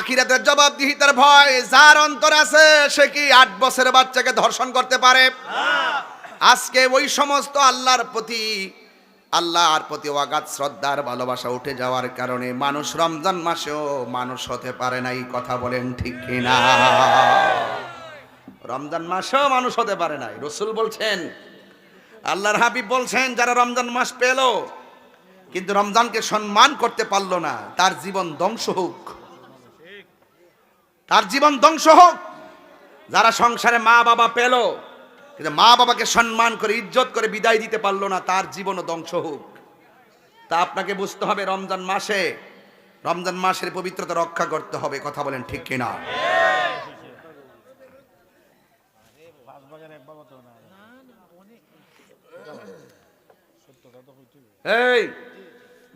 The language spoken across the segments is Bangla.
আখিরাতের জবাবদিহিতার ভয় যার অন্তর আছে, সে কি আট বছরের বাচ্চাকে ধর্ষণ করতে পারে? আজকে ওই সমস্ত আল্লাহর প্রতি আল্লাহর প্রতি অগাধ শ্রদ্ধার ভালোবাসা উঠে যাওয়ার কারণে মানুষ রমজান মাসেও মানুষ হতে পারে না, এই কথা বলেন ঠিক কিনা? রমজান মাসেও মানুষ হতে পারে নাই রসুল বলছেন, আল্লাহর হাবিব বলছেন, যারা রমজান মাস পেল, কিন্তু রমজানকে সম্মান করতে পারল না, তার জীবন ধ্বংস হোক। তার জীবন ধ্বংস হোক। যারা সংসারে মা বাবা পেল, কিন্তু মা বাবাকে সম্মান করে, ইজ্জত করে বিদায় দিতে পারল না, তার জীবনও ধ্বংস হোক। তা আপনাকে বুঝতে হবে, রমজান মাসে, রমজান মাসের পবিত্রতা রক্ষা করতে হবে, কথা বলেন ঠিক কিনা? এই,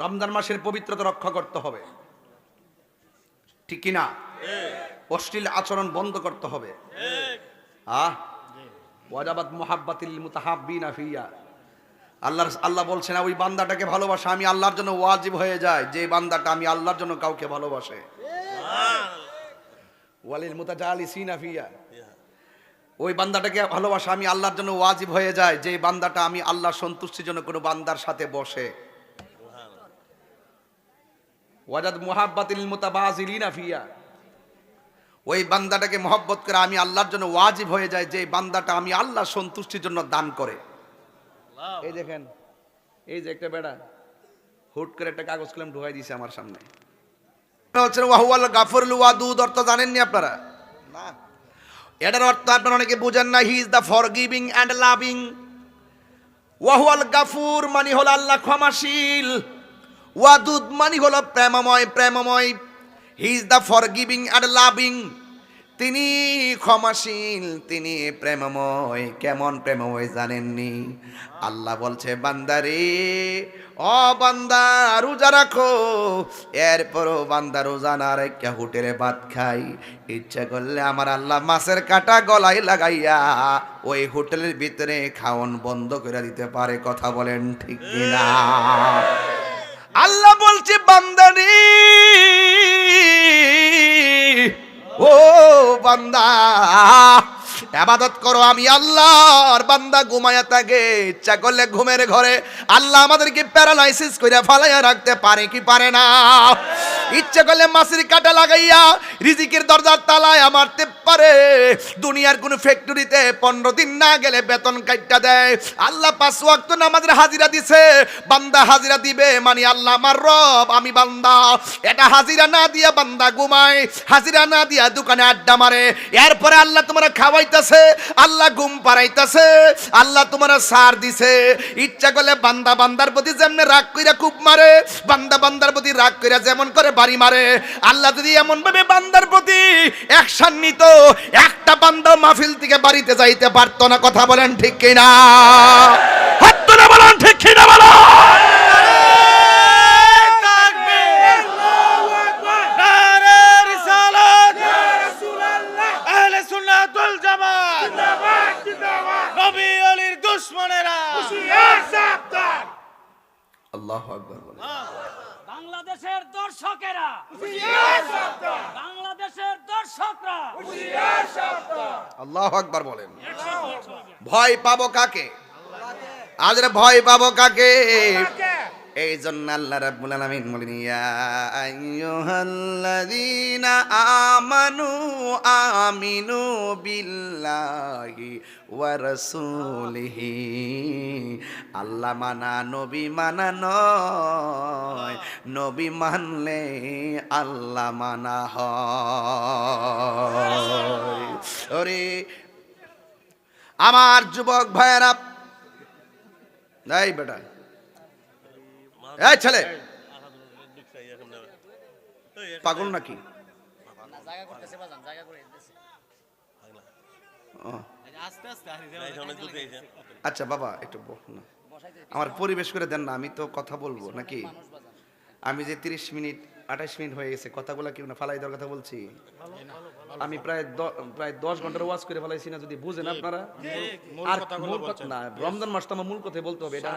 রমজান মাসের পবিত্রতা রক্ষা করতে হবে। ঠিক কিনা? অশ্লীল আচরণ বন্ধ করতে হবে। আহ ওয়াজাবাত মোহাব্বাতিল মুতাহাব্বিনা ফিয়া। আল্লাহর আল্লাহ বলছেন ওই বান্দাটাকে ভালোবাসা আমি আল্লাহর জন্য ওয়াজিব হয়ে যায় যে বান্দাটা আমি আল্লাহর জন্য কাউকে ভালোবাসে। ওয়ালিল মুতাজালিসিনা ফিয়া। ওই বান্দাটাকে ভালোবাসা আমি আল্লাহর জন্য ওয়াজিব হয়ে যায় যে বান্দাটা আমি আল্লাহর সন্তুষ্টির জন্য কোনো বান্দার সাথে বসে। ওয়াজাদ মুহাব্বাতিল মুতাবাজিলিনা ফিয়া। ওই বান্দাটাকে মহব্বত করে আমি আল্লাহর জন্য ওয়াজিব হয়ে যায় যে বান্দাটা আমি আল্লাহ সন্তুষ্টির জন্য দান করে। এই দেখেন এই যে একটা বেড়া হুট করে একটা কাগজ কলম ঢুকাই দিয়েছে আমার সামনে। হচ্ছেন ওয়াহুয়াল গাফরুল ওয়াদুদ অর্থ জানেননি আপনারা? না। এটার অর্থ আপনারা অনেকে বুঝেন না he is the forgiving and loving ওয়াহুয়াল গাফুর মানে হলো আল্লাহ ক্ষমাশীল। ওয়াদুদ মানে হলো প্রেমময় প্রেমময়। He is the forgiving and loving তিনি ক্ষমাশীল, তিনি প্রেমময়। কেমন প্রেমময় জানেননি? আল্লাহ বলছে, বান্দারে, ও বান্দা, রোজা রাখো। এরপরও বান্দা রোজা না রেখে হোটেলে ভাত খাই। ইচ্ছা করলে আমার আল্লাহ মাছের কাটা গলায় লাগাইয়া ওই হোটেলের ভিতরে খাওন বন্ধ করে দিতে পারে। কথা বলেন ঠিক কিনা? আল্লাহ বলছে বান্দারি বান্দা আবাদত করো, আমি আল্লাহর বান্দা ঘুমায়া থাকে ইচ্ছা করলে ঘুমের ঘরে। আল্লাহ আমাদেরকে প্যারালাইসিস করে ফালাইয়া রাখতে পারে কি পারে না? ইচ্ছা করলে মাছের কাটা লাগাইয়া রিজিকের দরজার তালায় মারতে পারে। দুনিয়ার কোন ফ্যাক্টরিতে পনেরো দিন না গেলে বেতন কাটটা দেয়। আল্লাহ পাঁচ ওয়াক্ত নামাজের হাজিরা দিছে। বান্দা হাজিরা দিবে মানে আল্লাহ আমার রব, আমি বান্দা। এটা হাজিরা না দিয়া বান্দা ঘুমায়, হাজিরা না দিয়া দোকানে আড্ডা মারে। এরপরে আল্লাহ তোমার খাওয়াইতেছে। আল্লাহ ঘুম পাড়াইতেছে, আল্লাহ তোমার সার দিছে। ইচ্ছা করলে বান্দা বান্দার প্রতি যেমন রাগ কইরা খুব মারে, বান্দা বান্দার প্রতি রাগ কইরা যেমন করে বাড়ি মারে। আল্লাহ যদি এমন ভাবে বান্দার প্রতি অ্যাকশন নিত একটা বান্দা মাহফিল থেকে বাড়িতে যাইতে পারতো না, কথা বলেন ঠিক কিনা হাত তুলে বলেন ঠিক কিনা বলো নারে রিসালাত আহলে সুন্নাত ওয়াল জামাত নবী আলীর দুশমনেরা আল্লাহু আকবার বলেন বাংলাদেশের দর্শকেরা। বাংলাদেশের দর্শকরা। আল্লাহু আকবার বলেন। ভয় পাবো কাকে? আজ ভয় পাবো কাকে? এই জন্য আল্লাহ রাব্বুল আলামিন বলেন ইয়া আইয়ুহাল্লাযীনা আমানু আমিনু বিল্লাহি ওয়া রাসূলিহি। আল্লাহ মানা নবী মানা নয়। নবী মানলে আল্লাহ মানা ওরে আমার যুবক ভাইয়েরা এই বেটা এই ছেলে পাগল নাকি? জায়গা করতেছে বাজান জায়গা করে দিতেছে। ও, আস্তে আস্তে আচ্ছা বাবা একটু না। আমার পরিবেশ করে দেন না আমি তো কথা বলব নাকি? আমি যে তিরিশ মিনিট আঠাশ মিনিট হয়ে গেছে কথাগুলো কি না ফালাই দেওয়ার কথা বলছি? আমি প্রায় প্রায় দশ ঘণ্টার ওয়াজ করে ফেলাইছি না যদি বুঝেন আপনারা। আর মূল কথা না রমজান মাস তো আমার মূল কথাই বলতে হবে এটা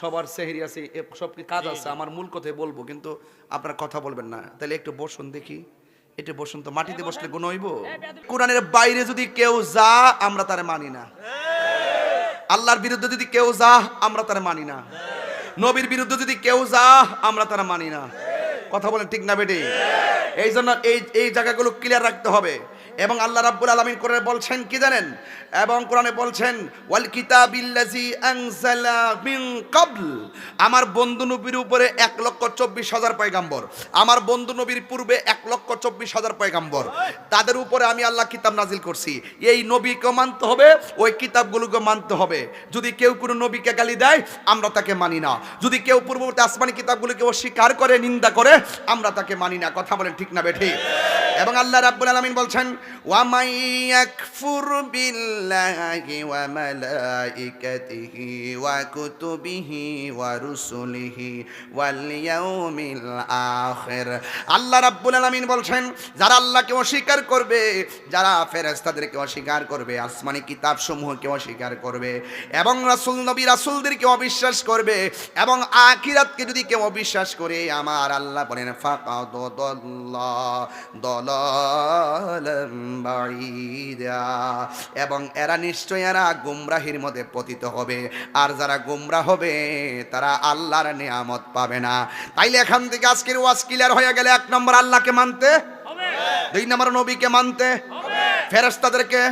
সবার সেহেরি আছে সব কি কাজ আছে আমার মূল কথাই বলব কিন্তু আপনারা কথা বলবেন না। তাহলে একটু বসুন দেখি। এটা বসুন তো, মাটিতে বসলে গুণ হইব? কোরআনের বাইরে যদি কেউ যা, আমরা তারে মানি না। আল্লাহর বিরুদ্ধে যদি কেউ যা, আমরা তারে মানি না। নবীর বিরুদ্ধে যদি কেউ যা, আমরা তারা মানি না। কথা বলেন ঠিক না বেটে? এই জন্য এই এই জায়গাগুলো ক্লিয়ার রাখতে হবে। এবং আল্লাহ রাব্বুল আলামিন কোরআনে বলছেন কি জানেন? এবং কোরআনে বলছেন, ওয়াল কিতাবিল্লাজি আনজালা মিন ক্বাবল। আমার বন্ধু নবীর উপরে এক লক্ষ চব্বিশ হাজার পয়গাম্বর। আমার বন্ধু নবীর পূর্বে এক লক্ষ চব্বিশ হাজার পয়গাম্বর। তাদের উপরে আমি আল্লাহ কিতাব নাজিল করছি। এই নবীকে মানতে হবে, ওই কিতাবগুলোকে মানতে হবে। যদি কেউ কোনো নবীকে গালি দেয়, আমরা তাকে মানি না। যদি কেউ পূর্ববর্তী আসমানি কিতাবগুলোকে অস্বীকার করে, নিন্দা করে, আমরা তাকে মানি না। কথা বলেন ঠিক না বেঠি এবং আল্লাহ রাব্বুল আলামিন বলছেন মালাইকাতিহি ওয়া কুতুবিহি ওয়া রুসুলিহি ওয়াল ইয়াউমিল আখির আল্লাহ রাব্বুল আলামিন বলছেন, যারা আল্লাহকে অস্বীকার করবে, যারা ফেরেশতাদেরকে অস্বীকার করবে, আসমানি কিতাব সমূহকে অস্বীকার করবে, এবং রাসূল, নবী রাসূলদেরকে অবিশ্বাস করবে, এবং আখিরাতকে যদি কেউ অবিশ্বাস করে, আমার আল্লাহ বলেন, ফাকাদ দলালাম। এবং এরা নিশ্চয় এরা গুমরাহির মধ্যে পতিত হবে। আর যারা গুমরা হবে তারা আল্লাহর নিয়ামত পাবে না। তাইলে এখান থেকে আজকের ওয়াজ ক্লিয়ার হয়ে গেলে এক নম্বর আল্লাহকে মানতে? দুই নম্বর নবীকে মানতে? ফেরস্তাদেরকে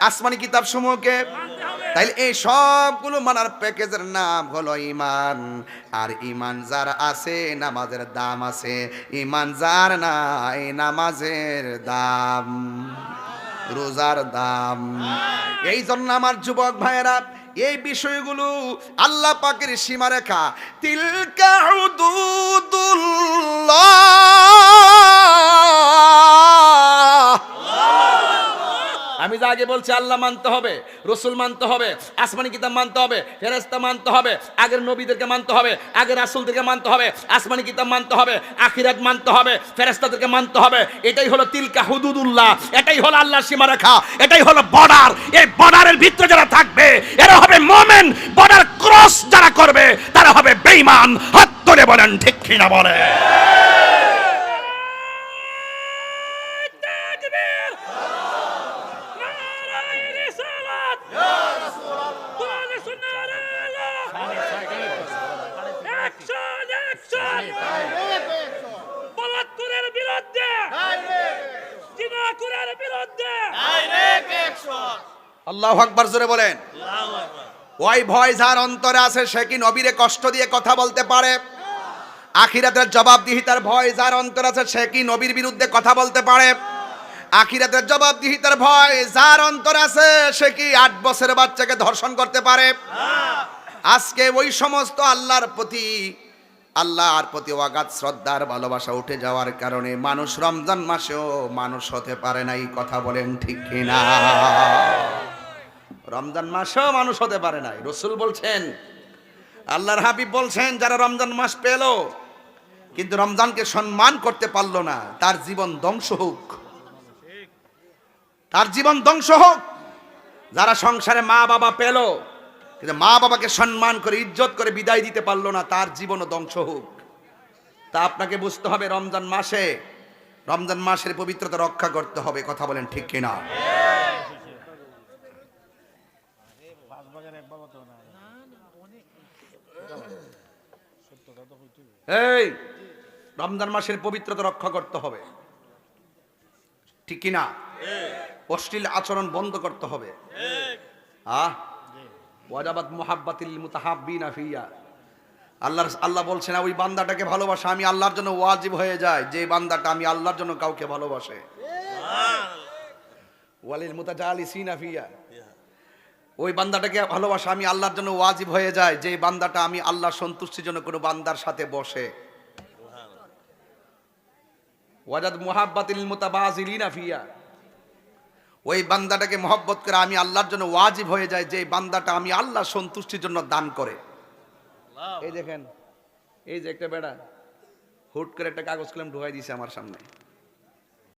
আসমানি কিতাব সমূহকে তাইলে এই সবগুলো মানার প্যাকেজের নাম হলো ইমান আর ইমান যার আছে, নামাজের দাম আছে। ইমান যার নাই, নামাজের দাম, রোজার দাম। এই জন্য আমার যুবক ভাইয়েরা, এই বিষয়গুলো আল্লাহ পাকের সীমারেখা। তিলকা আমি যা আগে বলছি আল্লাহ মানতে হবে, রসুল মানতে হবে, আসমানি কিতাব মানতে হবে ফেরেস্তা মানতে হবে, আগের নবীদেরকে মানতে হবে, আগের রাসুলদেরকে মানতে হবে, আসমানি কিতাব মানতে হবে, আখিরাত মানতে হবে ফেরেস্তাদেরকে মানতে হবে। এটাই হলো তিলকা হুদুদুল্লাহ, এটাই হলো আল্লাহর সীমারেখা, এটাই হলো বর্ডার এই বর্ডারের ভিতরে যারা থাকবে, এরা হবে মোমেন। বর্ডার ক্রস যারা করবে, তারা হবে বেঈমান। হাত তুলে বলেন, ঠিক কিনা বলে তাকবীর নারায়ে রিসালাত কোরআন সুন্নাহ অ্যাকশন অ্যাকশন আখিরাতের জবাবদিহিতার ভয় যার অন্তর আছে, সে কি নবীর বিরুদ্ধে কথা বলতে পারে? আখিরাতের জবাবদিহিতার ভয় যার অন্তর আছে, সে কি আট বছরের বাচ্চাকে ধর্ষণ করতে পারে? আজকে ওই সমস্ত আল্লাহর প্রতি আল্লাহর প্রতি অগাধ শ্রদ্ধার ভালোবাসা উঠে যাওয়ার কারণে মানুষ রমজান মাসেও মানুষ হতে পারে না, এই কথা বলেন ঠিক কিনা? রমজান মাসেও মানুষ হতে পারে নাই রসুল বলছেন, আল্লাহর হাবিব বলছেন, যারা রমজান মাস পেল, কিন্তু রমজানকে সম্মান করতে পারল না, তার জীবন ধ্বংস হোক। তার জীবন ধ্বংস হোক। যারা সংসারে মা বাবা পেল কিন্তু মা বাবাকে সম্মান করে, ইজ্জত করে বিদায় দিতে পারল না, তার জীবনও ধ্বংস হোক। তা আপনাকে বুঝতে হবে, রমজান মাসে, রমজান মাসের পবিত্রতা রক্ষা করতে হবে, কথা বলেন ঠিক কিনা? এই, রমজান মাসের পবিত্রতা রক্ষা করতে হবে। ঠিক কিনা? অশ্লীল আচরণ বন্ধ করতে হবে। আহ ওয়াজাবাত মুহাব্বাতিল মুতাহাব্বিনা ফিয়া। আল্লাহর আল্লাহ বলছেন ওই বান্দাটাকে ভালোবাসা আমি আল্লাহর জন্য ওয়াজিব হয়ে যায় যে বান্দাটা আমি আল্লাহর জন্য কাউকে ভালোবাসে। ওয়ালিল মুতাজালিসিনা ফিয়া। ওই বান্দাটাকে ভালোবাসা আমি আল্লাহর জন্য ওয়াজিব হয়ে যায় যে বান্দাটা আমি আল্লাহর সন্তুষ্টির জন্য কোনো বান্দার সাথে বসে। ওয়াজাদ মুহাব্বাতিল মুতাবাজিলিনা ফিয়া। ওই বান্দাটাকে মহব্বত করে আমি আল্লাহর জন্য ওয়াজিব হয়ে যায় যে বান্দাটা আমি আল্লাহ সন্তুষ্টির জন্য দান করে। এই দেখেন এই যে একটা বেড়া হুট করে একটা কাগজ কলম ঢুকাই দিয়েছে আমার সামনে।